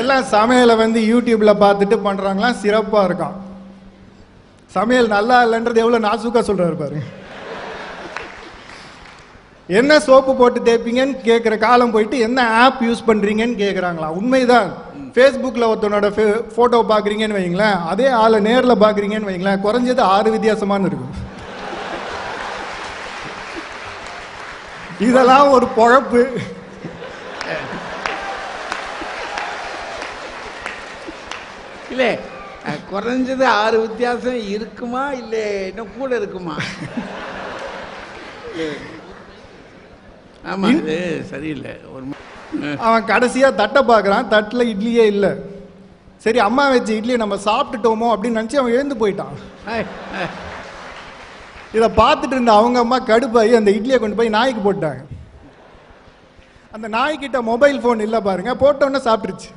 எல்லாம் சமையலை வந்து யூடியூப்ல பார்த்துட்டு பண்றாங்களாம் சிறப்பா இருக்கும் சமையல் நல்லா இல்லைன்றது எவ்வளவு நாசுக்கா சொல்றாரு பாருங்க என்ன சோப்பு போட்டு தேய்ப்பீங்கன்னு கேட்குற காலம் போயிட்டு என்ன ஆப் யூஸ் பண்ணுறீங்கன்னு கேட்குறாங்களா உண்மைதான். ஃபேஸ்புக்கில் ஒருத்தனோட ஃபோட்டோ பார்க்குறீங்கன்னு வைங்களேன் அதே ஆளை நேரில் பார்க்குறீங்கன்னு வைங்களேன் குறைஞ்சது ஆறு வித்தியாசமான இருக்கும். இதெல்லாம் ஒரு பொழப்பு. இல்லை குறைஞ்சது ஆறு வித்தியாசம் இருக்குமா இல்லை இன்னும் கூட இருக்குமா? ஆமா இது சரியில்லை. ஒரு அவன் கடைசியா தட்டை பார்க்கறான் தட்டுல இட்லியே இல்லை. சரி அம்மா வச்ச இட்லியை நம்ம சாப்பிட்டுட்டோமோ அப்படின்னு நினச்சி அவன் எழுந்து போயிட்டான். இதை பார்த்துட்டு இருந்த அவங்க அம்மா கடுப்பாகி அந்த இட்லியை கொண்டு போய் நாய்க்கு போட்டாங்க. அந்த நாய்க்கிட்ட மொபைல் ஃபோன் இல்லை பாருங்க போட்டோன்னே சாப்பிட்டுருச்சு.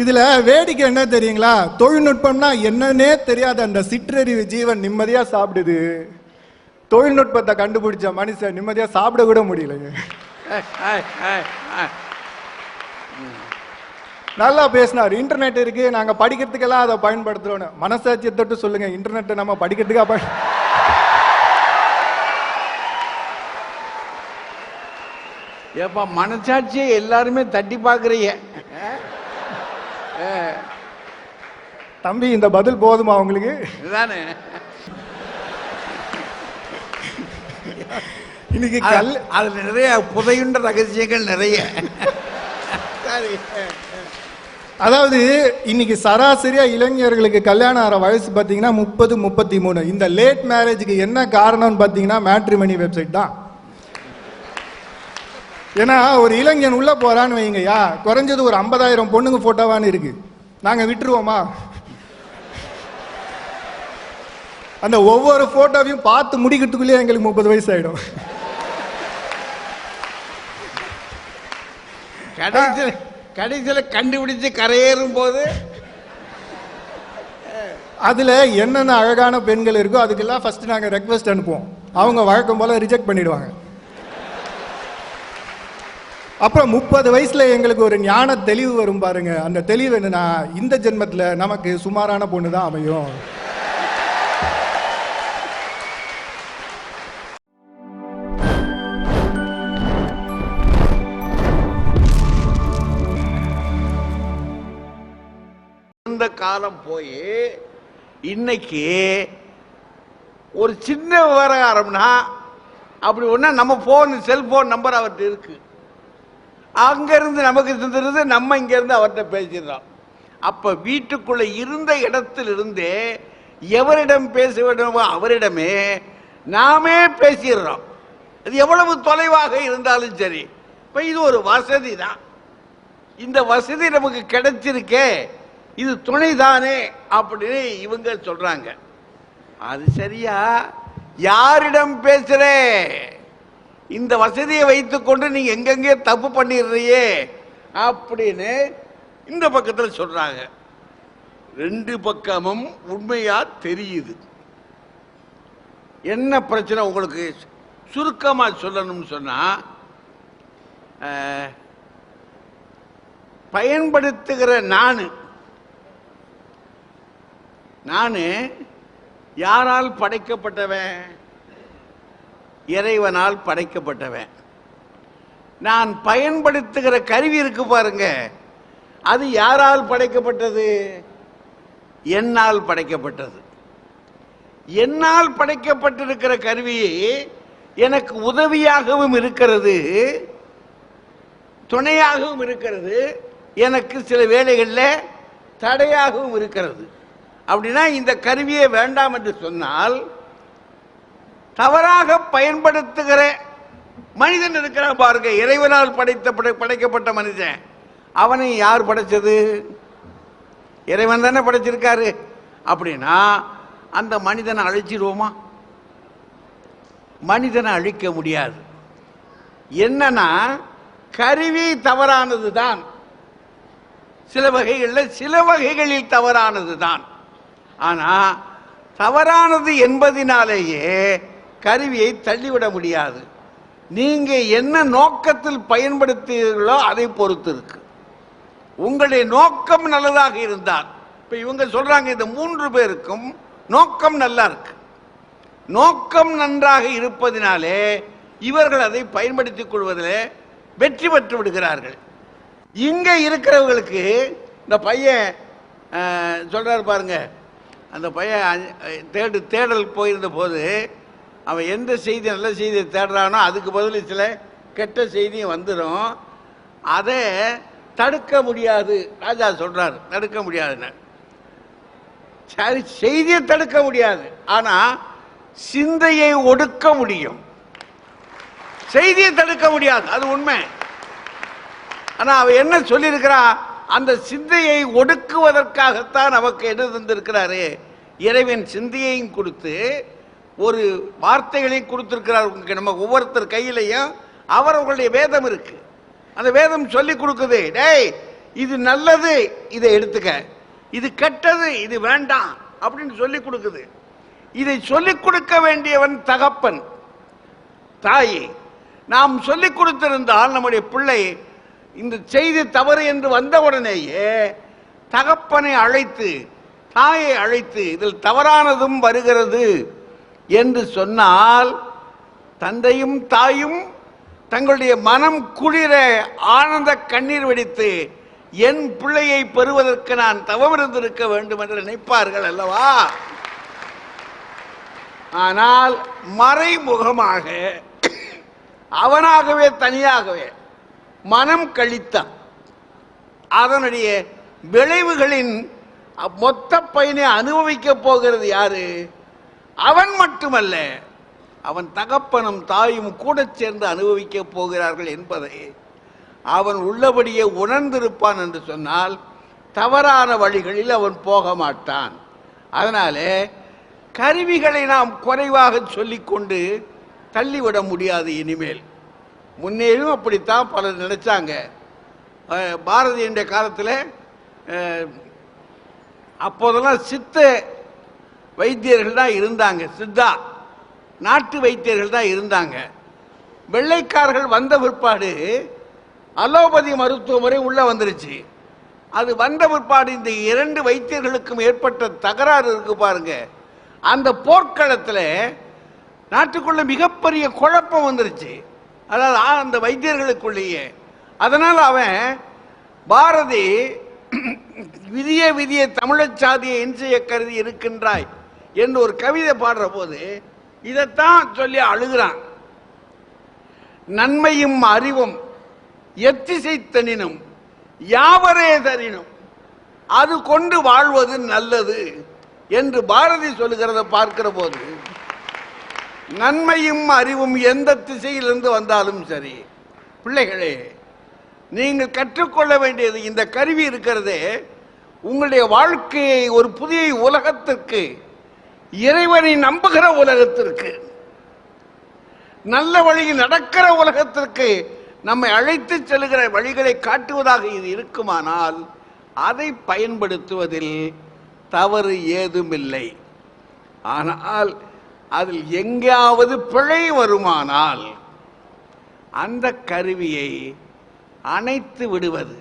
இதுல வேடிக்கை என்ன தெரியுங்களா? தொழில்நுட்பம்னா என்னன்னே தெரியாத அந்த சிற்றறிவு ஜீவன் நிம்மதியா சாப்பிடுது. தொழில்நுட்பத்தை கண்டுபிடிச்ச மனுஷன் நிம்மதியா சாப்பிட கூட முடியலைங்க. நல்லா பேசினார். இன்டர்நெட் இருக்கு நாங்க படிக்கிறதுக்கெல்லாம் அதை பயன்படுத்துறோம்னு. மனசாட்சியை தொட்டு சொல்லுங்க இன்டர்நெட்டை நம்ம படிக்கிறதுக்கா பயன் ஏப்பா மனசாட்சியை எல்லாருமே தட்டி பார்க்குறீங்க. தம்பி இந்த பதில் போதுமா உங்களுக்கு? இதுதானே. இன்னைக்கு கல் அதுல நிறைய புதையுண்ட ரகசியங்கள் நிறைய. சரி அதாவது இன்னைக்கு சராசரியா இளைஞர்களுக்கு கல்யாணம் ஆகிற வயசு பார்த்தீங்கன்னா முப்பது முப்பத்தி மூணு. இந்த லேட் மேரேஜுக்கு என்ன காரணம்னு பார்த்தீங்கன்னா மேட்ரிமனி வெப்சைட் தான். ஏன்னா ஒரு இளைஞன் உள்ள போறான்னு வைங்கய்யா குறைஞ்சது ஒரு ஐம்பதாயிரம் பொண்ணுங்க போட்டோவான்னு இருக்கு. நாங்க விட்டுருவோமா? அந்த ஒவ்வொரு போட்டோவையும் பார்த்து முடிக்கிறதுக்குள்ளேயே எங்களுக்கு முப்பது வயசு ஆயிடும். கடைசியில் கடைசியில் கண்டுபிடிச்சு கரையேறும் போது அதுல என்னென்ன அழகான பெண்கள் இருக்கோ அதுக்கெல்லாம் ஃபர்ஸ்ட் நாங்க ரெக்வஸ்ட் அனுப்புவோம். அவங்க வழக்கம் போல ரிஜெக்ட் பண்ணிடுவாங்க. அப்புறம் முப்பது வயசுல எங்களுக்கு ஒரு ஞான தெளிவு வரும் பாருங்க. அந்த தெளிவு என்னன்னா இந்த ஜென்மத்துல நமக்கு சுமாரான பொண்ணு தான் அமையும். இந்த காலம் போய் இன்னைக்கு ஒரு சின்ன விவகாரம்னா அப்படி ஒன்றா நம்ம ஃபோன் செல்போன் நம்பர் அவர்கிட்ட இருக்கு. அங்கிருந்து நமக்கு தந்துடுது நம்ம இங்கேருந்து அவர்கிட்ட பேசிடுறோம். அப்போ வீட்டுக்குள்ளே இருந்த இடத்திலிருந்தே எவரிடம் பேச வேண்டுமோ அவரிடமே நாமே பேசிடுறோம். அது எவ்வளவு தொலைவாக இருந்தாலும் சரி. இப்போ இது ஒரு வசதி தான். இந்த வசதி நமக்கு கிடைச்சிருக்கே. இது துணைதானே அப்படின்னு இவங்க சொல்கிறாங்க அது சரியா? யாரிடம் பேசுகிறேன் இந்த வசதியை வைத்துக்கொண்டு நீங்க எங்கெங்கே தப்பு பண்ணிடுறியே அப்படின்னு இந்த பக்கத்தில் சொல்றாங்க. ரெண்டு பக்கமும் உண்மையா தெரியுது. என்ன பிரச்சனை உங்களுக்கு சுருக்கமா சொல்லணும்னு சொன்னா பயன்படுத்துகிற நான் நான் யாரால் படைக்கப்பட்டவன்? இறைவனால் படைக்கப்பட்டவன். நான் பயன்படுத்துகிற கருவி இருக்கு பாருங்க. அது யாரால் படைக்கப்பட்டது? என்னால் படைக்கப்பட்டது. என்னால் படைக்கப்பட்டிருக்கிற கருவி எனக்கு உதவியாகவும் இருக்கிறது. துணையாகவும் இருக்கிறது. எனக்கு சில வேலைகளில் தடையாகவும் இருக்கிறது. அப்படின்னா இந்த கருவியை வேண்டாம் என்று சொன்னால் தவறாக பயன்படுத்துகிற மனிதன் இருக்கிறான் பாருங்க. இறைவனால் படைத்த படை- படைக்கப்பட்ட மனிதன். அவனை யார் படைச்சது? இறைவன் தானே படைச்சிருக்காரு. அப்படின்னா அந்த மனிதனை அழிச்சிடுவோமா? மனிதனை அழிக்க முடியாது. என்னன்னா கருவி தவறானது தான் சில வகைகளில் சில வகைகளில் தவறானது தான் ஆனா தவறானது என்பதினாலேயே கருவியை தள்ளிவிட முடியாது. நீங்க என்ன நோக்கத்தில் பயன்படுத்துகிறீர்களோ அதை பொறுத்து இருக்கு. உங்களுடைய நோக்கம் நல்லதாக இருந்தால் இப்ப இவங்க சொல்றாங்க இந்த மூன்று பேருக்கும் நோக்கம் நல்லா இருக்கு. நோக்கம் நன்றாக இருப்பதினாலே இவர்கள் அதை பயன்படுத்திக் கொள்வதில் வெற்றி பெற்று விடுகிறார்கள். இங்க இருக்கிறவங்களுக்கு இந்த பையன் சொல்கிறார் சொல்றாரு பாருங்க அந்த பையன் தேடு தேடல் போயிருந்த போது அவன் எந்த செய்தி நல்ல செய்தியை தேடுறானோ அதுக்கு பதில் சில கெட்ட செய்தியும் வந்துடும் அதை தடுக்க முடியாது. ராஜா சொல்றாரு தடுக்க முடியாதுன்னு. சரி செய்தியை தடுக்க முடியாது. ஆனா சிந்தையை ஒடுக்க முடியும். செய்தியை தடுக்க முடியாது. அது உண்மை. ஆனா அவ என்ன சொல்லியிருக்கிறா? அந்த சிந்தையை ஒடுக்குவதற்காகத்தான் நமக்கு என்ன தந்திருக்கிறாரு? இறைவன் சிந்தையையும் கொடுத்து ஒரு வார்த்தைகளையும் கொடுத்திருக்கிறார் உங்களுக்கு நம்ம ஒவ்வொருத்தர் கையிலையும் அவரவர்களுடைய வேதம் இருக்கு. அந்த வேதம் சொல்லி கொடுக்குது டேய் இது நல்லது இதை எடுத்துக்க. இது கெட்டது இது வேண்டாம் அப்படின்னு சொல்லி கொடுக்குது. இதை சொல்லிக் கொடுக்க வேண்டியவன் தகப்பன் தாய். நாம் சொல்லிக் கொடுத்திருந்தால் நம்முடைய பிள்ளை இந்த செய்தி தவறு என்று வந்தவுடனேயே தகப்பனை அழைத்து தாயை அழைத்து இதில் தவறானதும் வருகிறது. என்று சொன்னால் தந்தையும் தாயும் தங்களுடைய மனம் குளிர ஆனந்த கண்ணீர் வெடித்து என் பிள்ளையை பெறுவதற்கு நான் தவம் இருந்திருக்க வேண்டும் என்று நினைப்பார்கள் அல்லவா? ஆனால் மறைமுகமாக அவனாகவே தனியாகவே மனம் கழித்தான். அதனுடைய விளைவுகளின் மொத்த பயனை அனுபவிக்க போகிறது யாரு? அவன் மட்டுமல்ல அவன் தகப்பனும் தாயும் கூட சேர்ந்து அனுபவிக்க போகிறார்கள் என்பதை அவன் உள்ளபடியே உணர்ந்திருப்பான் என்று சொன்னால் தவறான வழிகளில் அவன் போக மாட்டான். அதனாலே கருவிகளை நாம் குறைவாக சொல்லிக்கொண்டு தள்ளிவிட முடியாது இனிமேல். முன்னேறும் அப்படித்தான் பலர் நினைச்சாங்க. பாரதியுடைய காலத்தில் அப்போதெல்லாம் சித்த வைத்தியர்கள் தான் இருந்தாங்க சித்தா. நாட்டு வைத்தியர்கள் தான் இருந்தாங்க. வெள்ளைக்காரர்கள் வந்த பிற்பாடு அலோபதி மருத்துவ முறை உள்ளே வந்துருச்சு. அது வந்த பிற்பாடு இந்த இரண்டு வைத்தியர்களுக்கும் ஏற்பட்ட தகராறு இருக்கு பாருங்க. அந்த போர்க்களத்தில் நாட்டுக்குள்ள மிகப்பெரிய குழப்பம் வந்துருச்சு. அதாவது அந்த வைத்தியர்களுக்குள்ளேயே. அதனால் அவன் பாரதி விதிய விதிய தமிழச் சாதியை என் செய்ய கருதி இருக்கின்றாய். என்று ஒரு கவிதை பாடுற போது இதைத்தான் சொல்லி அழுகிறான். நன்மையும் அறிவும் எத்திசை தனினும் யாவரே தரினும் அது கொண்டு வாழ்வது நல்லது என்று பாரதி சொல்லுகிறத பார்க்கிற போது நன்மையும் அறிவும் எந்த திசையிலிருந்து வந்தாலும் சரி பிள்ளைகளே நீங்கள் கற்றுக்கொள்ள வேண்டியது இந்த கருவி இருக்கிறதே உங்களுடைய வாழ்க்கையை ஒரு புதிய உலகத்திற்கு இறைவனை நம்புகிற உலகத்திற்கு நல்ல வழியில் நடக்கிற உலகத்திற்கு நம்மை அழைத்து செல்கிற வழிகளை காட்டுவதாக இது இருக்குமானால் அதை பயன்படுத்துவதில் தவறு ஏதுமில்லை. ஆனால் அதில் எங்கேயாவது பிழை வருமானால் அந்த கருவியை அணைத்து விடுவது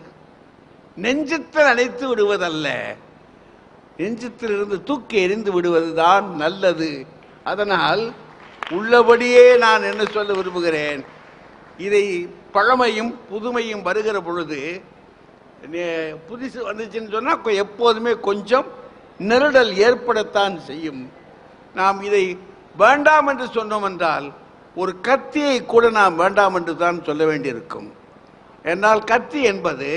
நெஞ்சத்தில் அணைத்து விடுவதல்ல. நெஞ்சத்திலிருந்து தூக்கி எறிந்து விடுவதுதான் நல்லது. அதனால் உள்ளபடியே நான் என்ன சொல்ல விரும்புகிறேன்? இதை பழமையும் புதுமையும் வருகிற பொழுது புதுசு வந்துச்சுன்னு சொன்னால் எப்போதுமே கொஞ்சம் நெருடல் ஏற்படத்தான் செய்யும். நாம் இதை வேண்டாம் என்று சொன்னோம் என்றால் ஒரு கத்தியை கூட நாம் வேண்டாம் என்று தான் சொல்ல வேண்டியிருக்கும். என்னால் கத்தி என்பது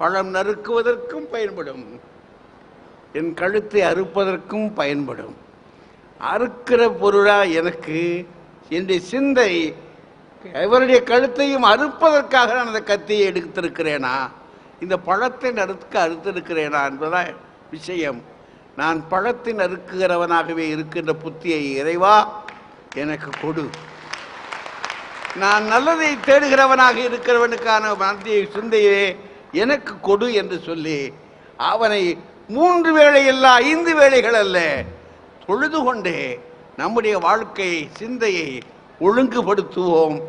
பழம் நறுக்குவதற்கும் பயன்படும். என் கழுத்தை அறுப்பதற்கும் பயன்படும். அறுக்கிற பொருளா எனக்கு என்னுடைய சிந்தை இவருடைய கழுத்தையும் அறுப்பதற்காக நான் அந்த கத்தியை எடுத்திருக்கிறேனா? இந்த பழத்தை நறுக்க அறுத்திருக்கிறேனா என்பதான் விஷயம். நான் பழத்தை நறுக்குகிறவனாகவே இருக்கின்ற புத்தியை இறைவா எனக்கு கொடு. நான் நல்லதை தேடுகிறவனாக இருக்கிறவனுக்கான மனதிய சிந்தையே எனக்கு கொடு என்று சொல்லி அவனை மூன்று வேளை அல்ல ஐந்து வேளைகள் அல்ல. தொழுது கொண்டே நம்முடைய வாழ்க்கை சிந்தையை ஒழுங்குபடுத்துவோம்.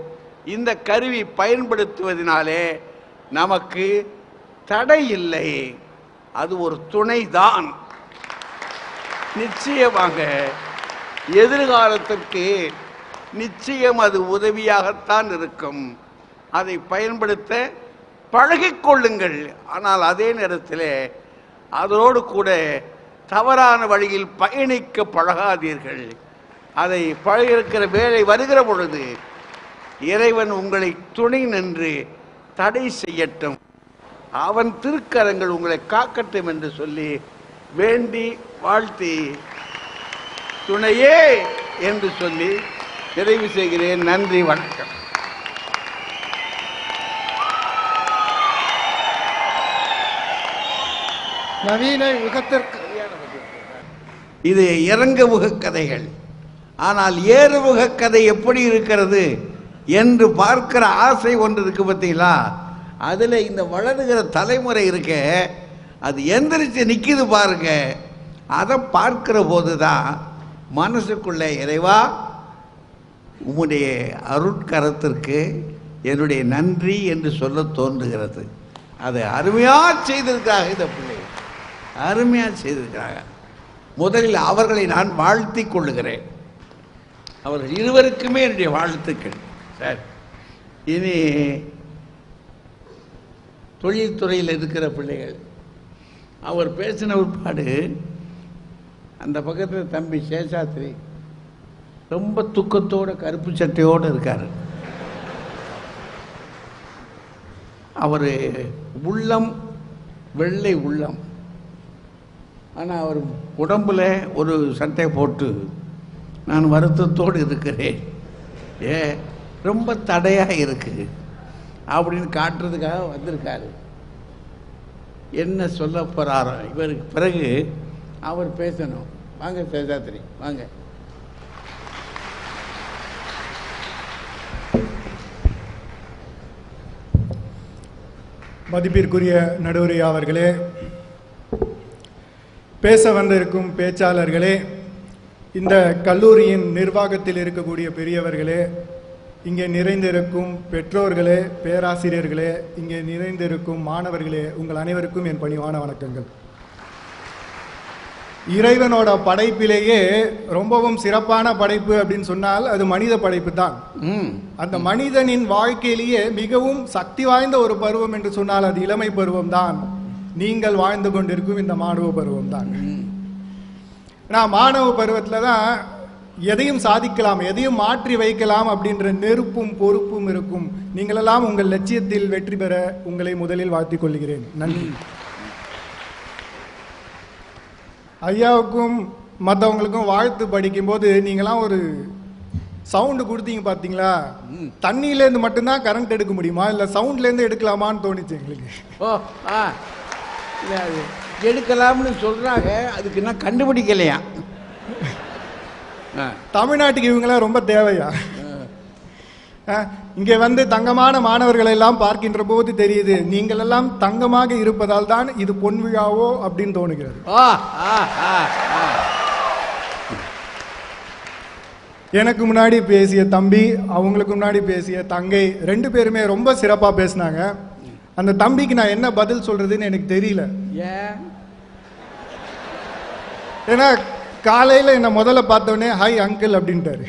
இந்த கருவி பயன்படுத்துவதனாலே நமக்கு தடை இல்லை. அது ஒரு துணைதான். நிச்சயமாக எதிர்காலத்திற்கு நிச்சயம் அது உதவியாகத்தான் இருக்கும். அதை பயன்படுத்த பழகிக்கொள்ளுங்கள். ஆனால் அதே நேரத்தில் அதோடு கூட தவறான வழியில் பயணிக்க பழகாதீர்கள். அதை பழகிருக்கிற வேலை வருகிற பொழுது இறைவன் உங்களை துணை நின்று தடை செய்யட்டும். அவன் திருக்கரங்கள் உங்களை காக்கட்டும் என்று சொல்லி வேண்டி வாழ்த்தி துணையே என்று சொல்லி நிறைவு செய்கிறேன். நன்றி வணக்கம். நவீன யுகத்திற்கு இது இறங்குமுக கதைகள் ஆனால் ஏறுமுக கதை எப்படி இருக்கிறது என்று பார்க்கிற ஆசை ஒன்று இருக்கு பார்த்தீங்களா? அதில் இந்த வளருகிற தலைமுறை இருக்க அது எந்திரிச்சு நிற்கிது பாருங்க. அதை பார்க்கிற போது தான் மனசுக்குள்ளே இறைவா உம்முடைய அருட்கரத்திற்கு என்னுடைய நன்றி என்று சொல்ல தோன்றுகிறது. அதை அருமையாக செய்திருக்கிறாங்க இந்த பிள்ளை அருமையாக செய்திருக்கிறாங்க. முதலில் அவர்களை நான் வாழ்த்திக் கொள்ளுகிறேன். அவர்கள் இருவருக்குமே என்னுடைய வாழ்த்துக்கள். சார் இனி தொழில்துறையில் இருக்கிற பிள்ளைகள் அவர் பேசின ஒருபாடு அந்த பக்கத்தில் தம்பி சேஷாத்ரி ரொம்ப துக்கத்தோட கருப்பு சட்டையோடு இருக்கார். அவர் உள்ளம் வெள்ளை உள்ளம். ஆனால் அவர் உடம்புல ஒரு சட்டை போட்டு நான் வருத்தத்தோடு இருக்கிறேன். ஏ ரொம்ப தடையாக இருக்குது அப்படின்னு காட்டுறதுக்காக வந்திருக்காரு. என்ன சொல்ல போகிறாரோ இவருக்கு பிறகு அவர் பேசணும். வாங்க சேஷாத்திரி வாங்க. மதிப்பிற்குரிய நடுவரையா அவர்களே பேச வந்திருக்கும் பேச்சாளர்களே இந்த கல்லூரியின் நிர்வாகத்தில் இருக்கக்கூடிய பெரியவர்களே இங்கே நிறைந்திருக்கும் பெற்றோர்களே பேராசிரியர்களே இங்கே நிறைந்திருக்கும் மாணவர்களே உங்கள் அனைவருக்கும் என் பணிவான வணக்கங்கள். இறைவனோட படைப்பிலேயே ரொம்பவும் சிறப்பான படைப்பு அப்படின்னு சொன்னால் அது மனித படைப்பு தான். அந்த மனிதனின் வாழ்க்கையிலேயே மிகவும் சக்தி வாய்ந்த ஒரு பருவம் என்று சொன்னால் அது இளமை பருவம் தான். நீங்கள் வாழ்ந்து கொண்டிருக்கும் இந்த மாணவ பருவம் தான். நான் மாணவ பருவத்தில் தான் எதையும் சாதிக்கலாம் எதையும் மாற்றி வைக்கலாம் அப்படின்ற நெருப்பும் பொறுப்பும் இருக்கும். நீங்களெல்லாம் உங்கள் லட்சியத்தில் வெற்றி பெற உங்களை முதலில் வாழ்த்திக் கொள்கிறேன். நன்றி. ஐயாவுக்கும் மற்றவங்களுக்கும் வாழ்த்து படிக்கும்போது நீங்களாம் ஒரு சவுண்டு கொடுத்தீங்க பார்த்தீங்களா? தண்ணியிலேருந்து மட்டும்தான் கரண்ட் எடுக்க முடியுமா? இல்லை சவுண்ட்லேருந்து எடுக்கலாமான்னு தோணுச்சு எங்களுக்கு. ஓ ஆ. எடுக்கலாம்னு சொல்கிறாங்க அதுக்கு நான் கண்டுபிடிக்கலையா? தமிழ்நாட்டுக்கு இவங்களாம் ரொம்ப தேவையா? இங்கே வந்து தங்கமான மாணவர்களை எல்லாம் பார்க்கின்ற போது தெரியுது நீங்கள் எல்லாம் தங்கமாக இருப்பதால் தான் இது பொன் விழாவோ அப்படின்னு தோணுகிறது. எனக்கு முன்னாடி பேசிய தம்பி அவங்களுக்கு முன்னாடி பேசிய தங்கை ரெண்டு பேருமே ரொம்ப சிறப்பாக பேசினாங்க. அந்த தம்பிக்கு நான் என்ன பதில் சொல்றதுன்னு எனக்கு தெரியல. ஏன்? ஏன்னா காலையில் என்னை முதல்ல பார்த்தோன்னே ஹாய் அங்கிள் அப்படின்ட்டாரு.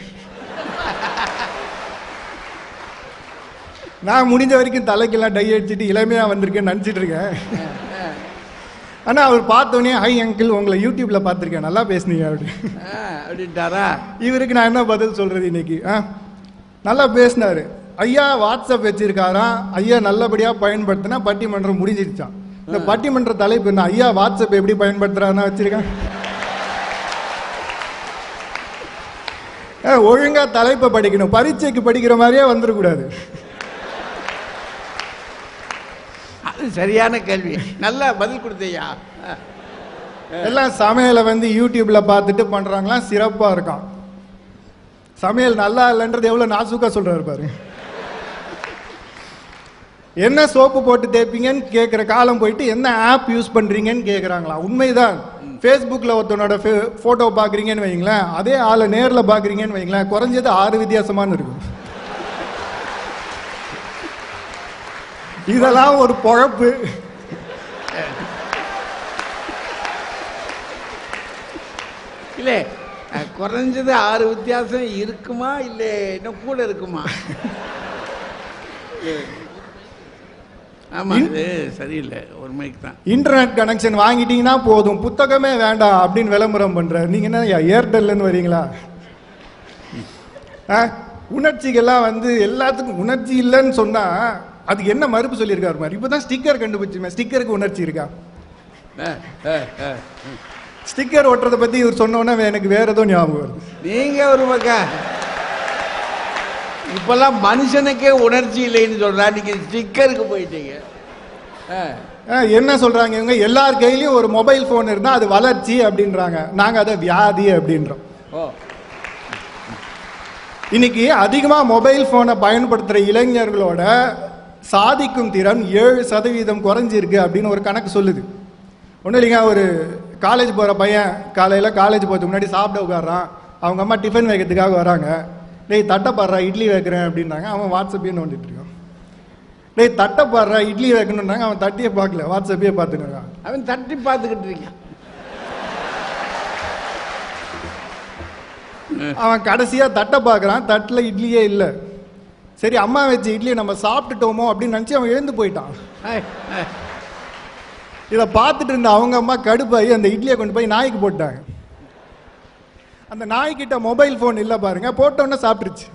நான் முடிஞ்ச வரைக்கும் தலைக்கெல்லாம் டை அடிச்சுட்டு இளமையாக வந்திருக்கேன்னு நினச்சிட்டு இருக்கேன். ஆனால் அவர் பார்த்தோன்னே ஹை அங்கிள் உங்களை யூடியூப்பில் பார்த்துருக்கேன். நல்லா பேசுனீங்க அப்படி. அப்படின்ட்டாரா? இவருக்கு நான் என்ன பதில் சொல்கிறது இன்னைக்கு? ஆ நல்லா பேசினாரு. ஐயா வாட்ஸ்அப் வச்சிருக்காராம் ஐயா நல்லபடியாக பயன்படுத்தினா பட்டிமன்றம் முடிஞ்சிருச்சான் இந்த பட்டிமன்ற தலைப்பு என்ன? ஐயா வாட்ஸ்அப் எப்படி பயன்படுத்துறாருன்னா வச்சிருக்கேன். ஒழுங்கா தலைப்பை படிக்கணும். பரீட்சைக்கு படிக்கிற மாதிரியே வந்துடக்கூடாது அது சரியான கேள்வி. நல்லா பதில் கொடுத்தையா. எல்லாம் சமையலை வந்து யூடியூப்ல பார்த்துட்டு பண்றாங்களாம். சிறப்பா இருக்கான் சமையல் நல்லா இல்லைன்றது எவ்வளவு நாசுக்கா சொல்றாரு பாரு. என்ன சோப்பு போட்டு தேய்ப்பீங்கன்னு கேட்குற காலம் போயிட்டு என்ன ஆப் யூஸ் பண்றீங்கன்னு கேட்குறாங்களா உண்மைதான். ஃபேஸ்புக்கில் ஒருத்தனோட ஃபோட்டோ பார்க்குறீங்கன்னு வைங்களேன் அதே ஆளை நேரில் பார்க்குறீங்கன்னு வைங்களேன் குறைஞ்சது ஆறு வித்தியாசமான இருக்கும். இதெல்லாம் ஒரு பொழப்பு. இல்லை குறைஞ்சது ஆறு வித்தியாசம் இருக்குமா? இல்லை இன்னும் கூட இருக்குமா? ஆமா இது சரியில்லை. தான். இன்டர்நெட் கனெக்ஷன் வாங்கிட்டீங்கன்னா போதும். புத்தகமே வேண்டாம் அப்படின்னு விளம்பரம் பண்ற நீங்க என்ன ஏர்டெல்னு வரீங்களா? ஆ? உணர்ச்சிகள்லாம் வந்து எல்லாத்துக்கும் உணர்ச்சி இல்லைன்னு சொன்னா அதுக்கு என்ன மறுப்பு சொல்லியிருக்காரு மாதிரி இப்பதான் ஸ்டிக்கர் கண்டுபிடிச்சுமே. ஸ்டிக்கருக்கு உணர்ச்சி இருக்கா. ஸ்டிக்கர் ஒட்டுறதை பத்தி இவர் சொன்னோன்னே எனக்கு வேற ஏதோ ஞாபகம் வருது. நீங்க ஒரு பக்கம். இப்பெல்லாம் மனுஷனுக்கே உணர்ச்சி இல்லைன்னு சொல்றா. நீங்க ஸ்டிக்கருக்கு போயிட்டீங்க. என்ன சொல்றாங்க இவங்க? எல்லார் கையிலயும் ஒரு மொபைல் போன் இருந்தா அது வளர்ச்சி அப்படின்றாங்க. நாங்க அதை வியாதி அப்படின்றோம். ஓ. இன்னைக்கு அதிகமா மொபைல் போனை பயன்படுத்துற இளைஞர்களோட சாதிக்கும் திறன் ஏழு சதவீதம் குறைஞ்சிருக்கு அப்படின்னு ஒரு கணக்கு சொல்லுது. ஒன்றும் இல்லைங்க ஒரு காலேஜ் போகிற பையன் காலையில் காலேஜ் போகிறதுக்கு முன்னாடி சாப்பிட உட்கார்றான். அவங்க அம்மா டிஃபன் வைக்கிறதுக்காக வராங்க. டேய் தட்டை பாடுறா இட்லி வைக்கிறேன் அப்படின்னாங்க. அவன் வாட்ஸ்அப்பையும் நோண்டிட்டு இருக்கான். டேய் தட்டை பாடுறா இட்லி வைக்கணுன்னாங்க அவன் தட்டியை பார்க்கல. வாட்ஸ்அப்பையே பார்த்துட்டு அவன் தட்டி பார்த்துக்கிட்டு இருக்கான். அவன் கடைசியா தட்டை பார்க்கறான். தட்டில் இட்லியே இல்லை. சரி அம்மா வச்ச இட்லியை நம்ம சாப்பிட்டுட்டோமோ அப்படின்னு நினச்சி அவன் எழுந்து போயிட்டான். இதை பார்த்துட்டு இருந்த அவங்க அம்மா கடுப்பாகி அந்த இட்லியை கொண்டு போய் நாய்க்கு போட்டாங்க. அந்த நாய்க்கிட்ட மொபைல் ஃபோன் இல்லை பாருங்க போட்டோன்னே சாப்பிட்டுருச்சு.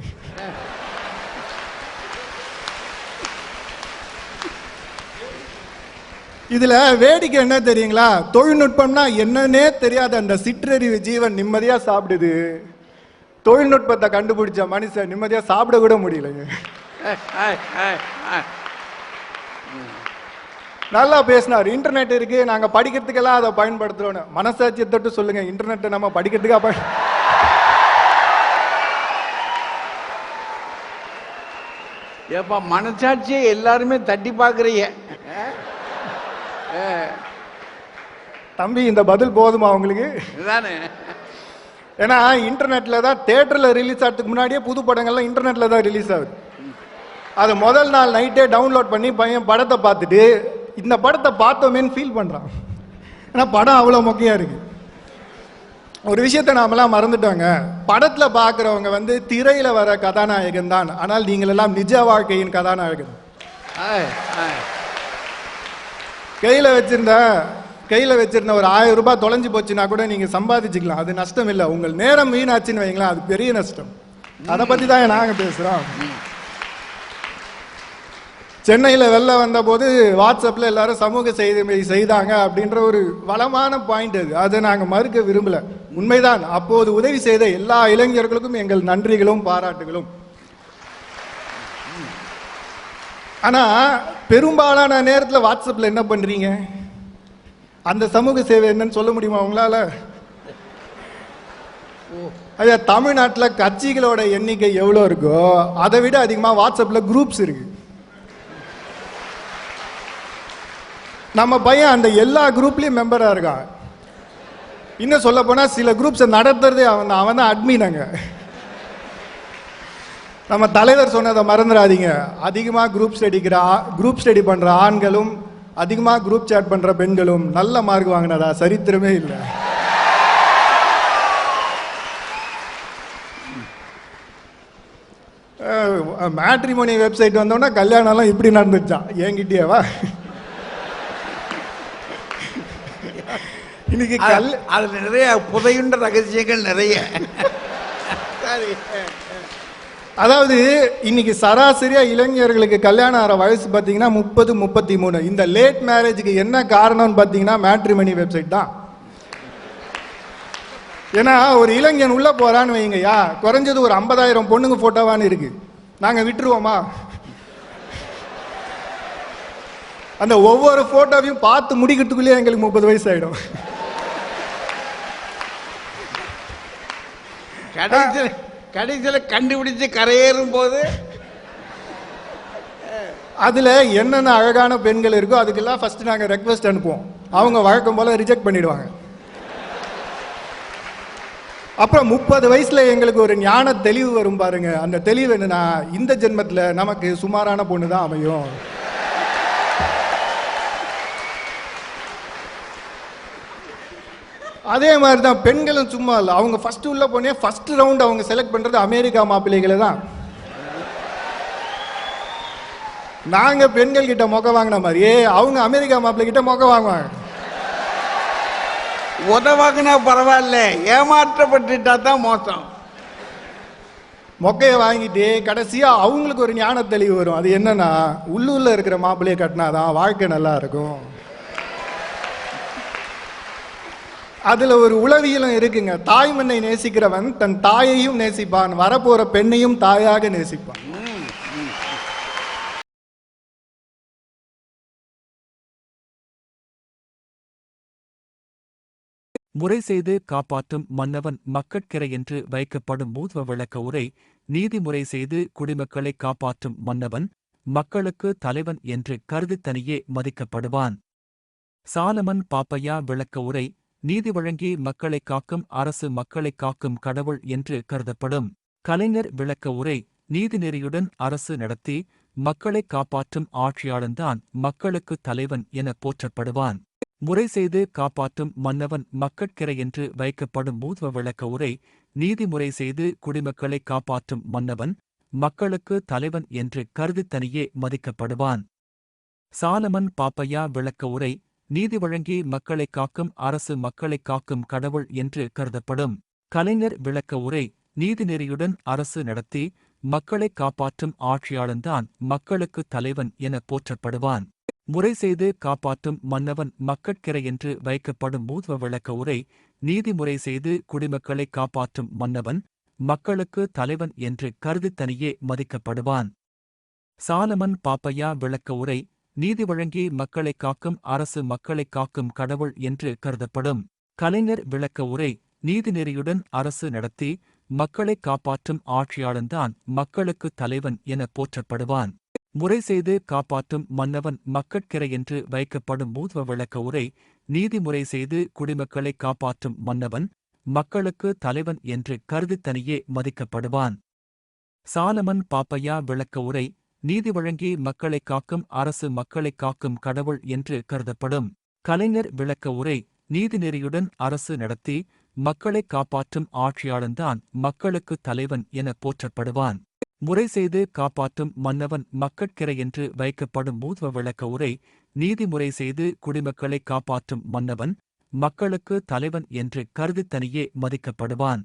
இதில் வேடிக்கை என்ன தெரியுங்களா? தொழில்நுட்பம்னா என்னன்னே தெரியாத அந்த சிற்றறிவு ஜீவன் நிம்மதியாக சாப்பிடுது. தொழில்நுட்பத்தை கண்டுபிடிச்ச மனுஷன் நிம்மதியாக சாப்பிட கூட முடியலைங்க நல்லா பேசினார். இன்டர்நெட் இருக்கு நாங்கள் படிக்கிறதுக்கெல்லாம் அதை பயன்படுத்துகிறோன்னு மனசாட்சியை தொட்டு சொல்லுங்க இன்டர்நெட்டை நம்ம படிக்கிறதுக்காக பயன் ஏப்பா மனசாட்சியை எல்லாருமே தட்டி பார்க்குறீங்க. தம்பி இந்த பதில் போதுமா உங்களுக்கு? இதுதானே ஏன்னா இன்டர்நெட்ல தான் தியேட்டர்ல ரிலீஸ் ஆகிறதுக்கு முன்னாடியே புது படங்கள்லாம் இன்டர்நெட்ல தான் ரிலீஸ் ஆகுது. அது முதல் நாள் நைட்டே டவுன்லோட் பண்ணி பையன் படத்தை பார்த்துட்டு இந்த படத்தை பார்த்தோமேன்னு ஃபீல் பண்றான். ஏன்னா படம் அவ்வளோ மொக்கையா இருக்கு. ஒரு விஷயத்தை நாமெல்லாம் மறந்துட்டோங்க. படத்துல பார்க்குறவங்க வந்து திரையில வர கதாநாயகன் தான். ஆனால் நீங்கள் எல்லாம் நிஜ வாழ்க்கையின் கதாநாயகன். கையில வச்சிருந்த கையில வச்சிருந்த ஒரு ஆயிரம் ரூபாய் தொலைஞ்சு போச்சுன்னா கூட நீங்க சம்பாதிச்சுக்கலாம். அது நஷ்டம் இல்லை உங்கள் நேரம் வீணாச்சுன்னு வைங்களேன். அது பெரிய நஷ்டம். அதை பத்தி தான் நாங்க பேசுறோம். சென்னையில் வெளில வந்தபோது வாட்ஸ்அப்பில் எல்லாரும் சமூக செய்தி செய்தாங்க அப்படின்ற ஒரு வளமான பாயிண்ட் அது. அதை நாங்கள் மறுக்க விரும்பலை. உண்மைதான். அப்போது உதவி செய்த எல்லா இளைஞர்களுக்கும் எங்கள் நன்றிகளும் பாராட்டுகளும். ஆனால் பெரும்பாலான நேரத்தில் வாட்ஸ்அப்பில் என்ன பண்ணுறீங்க அந்த சமூக சேவை என்னன்னு சொல்ல முடியுமா உங்களால்? தமிழ்நாட்டில் கட்சிகளோட எண்ணிக்கை எவ்வளோ இருக்கோ அதை விட அதிகமாக வாட்ஸ்அப்பில் குரூப்ஸ் இருக்குது நம்ம பையன் அந்த எல்லா குரூப்லயும் மெம்பரா இருக்கான். இன்னும் சொல்ல போனா சில குரூப்ஸை நடத்துறதே அவன் தான். அவன் தான் அட்மினாங்க நம்ம தலைவர் சொன்னதை மறந்துடாதீங்க. அதிகமாக குரூப் ஸ்டடிக்கிற குரூப் ஸ்டடி பண்ற ஆண்களும் அதிகமாக குரூப் சேட் பண்ற பெண்களும் நல்ல மார்க் வாங்கினதா? சரித்திரமே இல்லை. மேட்ரிமோனி வெப்சைட் வந்தோன்னா கல்யாணம்லாம் இப்படி நடந்துச்சான் என்கிட்டயேவா இன்னைக்கு கல் அது- அதுல நிறைய புதையுண்ட ரகசியங்கள் நிறைய. சரி. அதாவது இன்னைக்கு சராசரியா இளைஞர்களுக்கு கல்யாணம் ஆகிற வயசு பார்த்தீங்கன்னா முப்பது முப்பத்தி மூணு. இந்த லேட் மேரேஜுக்கு என்ன காரணம்னு பார்த்தீங்கன்னா மேட்ரிமணி வெப்சைட் தான். ஏன்னா ஒரு இளைஞன் உள்ள போறான்னு வைங்கய்யா குறைஞ்சது ஒரு ஐம்பதாயிரம் பொண்ணுங்க போட்டோவான்னு இருக்கு. நாங்க விட்டுருவோமா? அந்த ஒவ்வொரு போட்டோவையும் பார்த்து முடிக்கிறதுக்குள்ளேயே எங்களுக்கு முப்பது வயசு ஆயிடும். கடைசியில் கடைசியில் கண்டுபிடிச்சு கரையேறும் போது அதில் என்னென்ன அழகான பெண்கள் இருக்கோ அதுக்கெல்லாம் ஃபஸ்ட்டு நாங்கள் ரெக்வெஸ்ட் அனுப்புவோம். அவங்க வழக்கம் போல் ரிஜெக்ட் பண்ணிடுவாங்க. அப்புறம் முப்பது வயசில் எங்களுக்கு ஒரு ஞான தெளிவு வரும் பாருங்க. அந்த தெளிவு என்னன்னா இந்த ஜென்மத்தில் நமக்கு சுமாரான பொண்ணு தான் அமையும். அதே மாதிரி தான் பெண்களும் சும்மா இல்லை. அவங்க ஃபர்ஸ்ட் உள்ள போனே ஃபர்ஸ்ட் ரவுண்ட் அவங்க செலக்ட் பண்றது அமெரிக்கா மாப்பிள்ளைகளை தான். நாங்க பெண்கள் கிட்ட மொக்க வாங்கின மாதிரியே அவங்க அமெரிக்கா மாப்பிள்ளை கிட்ட மொக்க வாங்குவாங்க. உதவாக்குனா பரவாயில்ல. ஏமாற்றப்பட்டுட்டா தான் மோசம். மொக்கையை வாங்கிட்டு கடைசியா அவங்களுக்கு ஒரு ஞான தெளிவு வரும். அது என்னன்னா உள்ளூர்ல இருக்கிற மாப்பிள்ளையை கட்டினாதான் வாழ்க்கை நல்லா இருக்கும். அதுல ஒரு உளவியலும் இருக்குங்க. தாய்மண்ணை நேசிக்கிறவன் தன் தாயையும் நேசிப்பான். வரப்போற பெண்ணையும் தாயாக நேசிப்பான். முறை செய்து காப்பாற்றும் மன்னவன் மக்கட்கரை என்று வைக்கப்படும் மூதுவ விளக்க உரை நீதிமுறை செய்து குடிமக்களை காப்பாற்றும் மன்னவன் மக்களுக்கு தலைவன் என்று கருதித்தனியே மதிக்கப்படுவான். சாலமன் பாப்பையா விளக்க உரை நீதி வழங்கி மக்களைக் காக்கும் அரசு மக்களைக் காக்கும் கடவுள் என்று கருதப்படும். கலைஞர் விளக்க உரை நீதிநெறியுடன் அரசு நடத்தி மக்களைக் காப்பாற்றும் ஆட்சியாளன்தான் மக்களுக்கு தலைவன் என போற்றப்படுவான். முறை செய்து காப்பாற்றும் மன்னவன் மக்கட்கிறை என்று வைக்கப்படும் மூதுவ விளக்க உரை நீதிமுறை செய்து குடிமக்களை காப்பாற்றும் மன்னவன் மக்களுக்கு தலைவன் என்று கருதித்தனியே மதிக்கப்படுவான். சாலமன் பாப்பையா விளக்க உரை நீதி வழங்கி மக்களைக் காக்கும் அரசு மக்களைக் காக்கும் கடவுள் என்று கருதப்படும். கலைஞர் விளக்க உரை நீதிநெறியுடன் அரசு நடத்தி மக்களைக் காப்பாற்றும் ஆட்சியாளன்தான் மக்களுக்கு தலைவன் என போற்றப்படுவான். முறை செய்து காப்பாற்றும் மன்னவன் மக்கட்கிறை என்று வைக்கப்படும் மூதுவ விளக்க உரை நீதிமுறை செய்து குடிமக்களை காப்பாற்றும் மன்னவன் மக்களுக்கு தலைவன் என்று கருதித்தனியே மதிக்கப்படுவான். சாலமன் பாப்பையா விளக்க உரை நீதி வழங்கி மக்களைக் காக்கும் அரசு மக்களைக் காக்கும் கடவுள் என்று கருதப்படும். கலைஞர் விளக்க உரை நீதிநெறியுடன் அரசு நடத்தி மக்களைக் காப்பாற்றும் ஆட்சியாளன்தான் மக்களுக்கு தலைவன் என போற்றப்படுவான். முறை செய்து காப்பாற்றும் மன்னவன் மக்கட்கிரை என்று வைக்கப்படும் மூதுவ விளக்க உரை நீதிமுறை செய்து குடிமக்களை காப்பாற்றும் மன்னவன் மக்களுக்கு தலைவன் என்று கருதித் தனியே மதிக்கப்படுவான். சாலமன் பாப்பையா விளக்க உரை நீதி வழங்கி மக்களைக் காக்கும் அரசு மக்களைக் காக்கும் கடவுள் என்று கருதப்படும். கலைஞர் விளக்க உரை நீதிநெறியுடன் அரசு நடத்தி மக்களைக் காப்பாற்றும் ஆட்சியாளன்தான் மக்களுக்கு தலைவன் என போற்றப்படுவான். முறை செய்து காப்பாற்றும் மன்னவன் மக்கட்கிறை என்று வைக்கப்படும் மூதுவ விளக்க உரை நீதிமுறை செய்து குடிமக்களை காப்பாற்றும் மன்னவன் மக்களுக்கு தலைவன் என்று கருதித்தனியே மதிக்கப்படுவான்.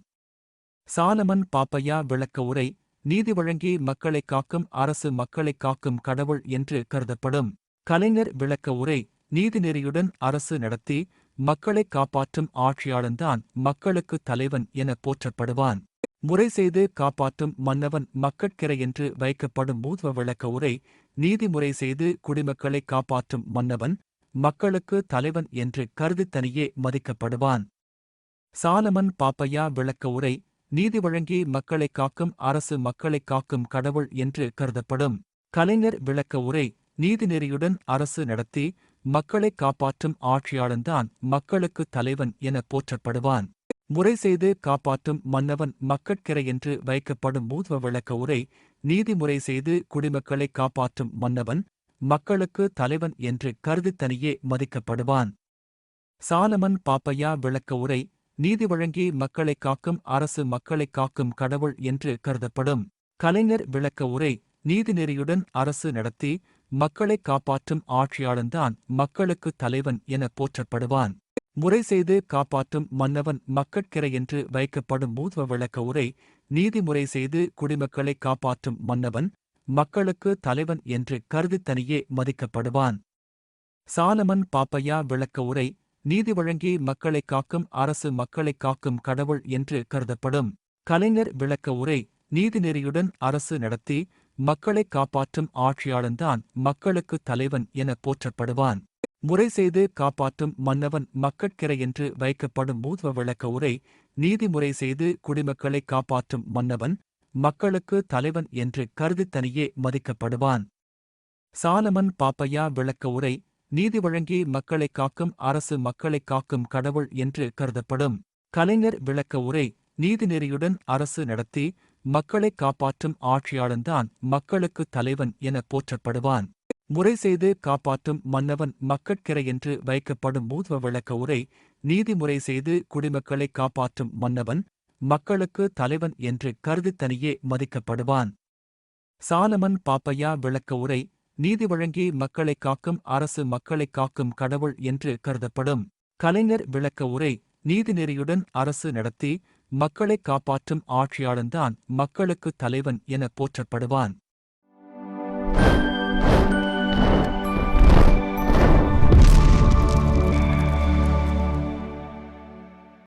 சாலமன் பாப்பையா விளக்க உரை நீதி வழங்கி மக்களைக் காக்கும் அரசு மக்களைக் காக்கும் கடவுள் என்று கருதப்படும். கலைஞர் விளக்க உரை நீதிநெறியுடன் அரசு நடத்தி மக்களைக் காப்பாற்றும் ஆட்சியாளன்தான் மக்களுக்கு தலைவன் என போற்றப்படுவான். முறை செய்து காப்பாற்றும் மன்னவன் மக்கட்கிறை என்று வைக்கப்படும் மூதுவ விளக்க உரை நீதிமுறை செய்து குடிமக்களை காப்பாற்றும் மன்னவன் மக்களுக்கு தலைவன் என்று கருதித் தனியே மதிக்கப்படுவான். சாலமன் பாப்பையா விளக்க உரை நீதி வழங்கி மக்களைக் காக்கும் அரசு மக்களைக் காக்கும் கடவுள் என்று கருதப்படும். கலைஞர் விளக்க உரை நீதிநெறியுடன் அரசு நடத்தி மக்களைக் காப்பாற்றும் ஆட்சியாளன்தான் மக்களுக்கு தலைவன் என போற்றப்படுவான். முறை செய்து காப்பாற்றும் மன்னவன் மக்கட்கிறை என்று வைக்கப்படும் மூதுவ விளக்க உரை நீதிமுறை செய்து குடிமக்களை காப்பாற்றும் மன்னவன் மக்களுக்கு தலைவன் என்று கருதித் தனியே மதிக்கப்படுவான். சாலமன் பாப்பையா விளக்க உரை நீதி வழங்கி மக்களைக் காக்கும் அரசு மக்களைக் காக்கும் கடவுள் என்று கருதப்படும். கலைஞர் விளக்க உரை நீதிநெறியுடன் அரசு நடத்தி மக்களைக் காப்பாற்றும் ஆட்சியாளன்தான் மக்களுக்கு தலைவன் என போற்றப்படுவான். முறை செய்து காப்பாற்றும் மன்னவன் மக்கட்கிறை என்று வைக்கப்படும் மூதுவ விளக்க உரை நீதிமுறை செய்து குடிமக்களை காப்பாற்றும் மன்னவன் மக்களுக்கு தலைவன் என்று கருதித்தனியே மதிக்கப்படுவான். சாலமன் பாப்பையா விளக்க உரை நீதி வழங்கி மக்களைக் காக்கும் அரசு மக்களைக் காக்கும் கடவுள் என்று கருதப்படும். கலைஞர் விளக்க உரை நீதிநெறியுடன் அரசு நடத்தி மக்களைக் காப்பாற்றும் ஆட்சியாளன்தான் மக்களுக்கு தலைவன் என போற்றப்படுவான். முறை செய்து காப்பாற்றும் மன்னவன் மக்கட்கிறை என்று வைக்கப்படும் மூதுவ விளக்க உரை நீதிமுறை செய்து குடிமக்களை காப்பாற்றும் மன்னவன் மக்களுக்கு தலைவன் என்று கருதித் தனியே மதிக்கப்படுவான். சாலமன் பாப்பையா விளக்க உரை நீதி வழங்கி மக்களைக் காக்கும் அரசு மக்களை காக்கும் கடவுள் என்று கருதப்படும். கலைஞர் விளக்க உரை நீதிநெறியுடன் அரசு நடத்தி மக்களை காப்பாற்றும் ஆட்சியாளன்தான் மக்களுக்கு தலைவன் என போற்றப்படுவான். முறை செய்து காப்பாற்றும் மன்னவன் மக்கட்கிரை என்று வைக்கப்படும் மூதுவ விளக்க உரை நீதிமுறை செய்து குடிமக்களை காப்பாற்றும் மன்னவன் மக்களுக்கு தலைவன் என்று கருதித் தனியே மதிக்கப்படுவான். சாலமன் பாப்பையா விளக்க உரை நீதி வழங்கி மக்களைக் காக்கும் அரசு மக்களைக் காக்கும் கடவுள் என்று கருதப்படும். கலைஞர் விளக்க உரை நீதிநெறியுடன் அரசு நடத்தி மக்களைக் காப்பாற்றும் ஆட்சியாளன்தான் மக்களுக்கு தலைவன் என போற்றப்படுவான்.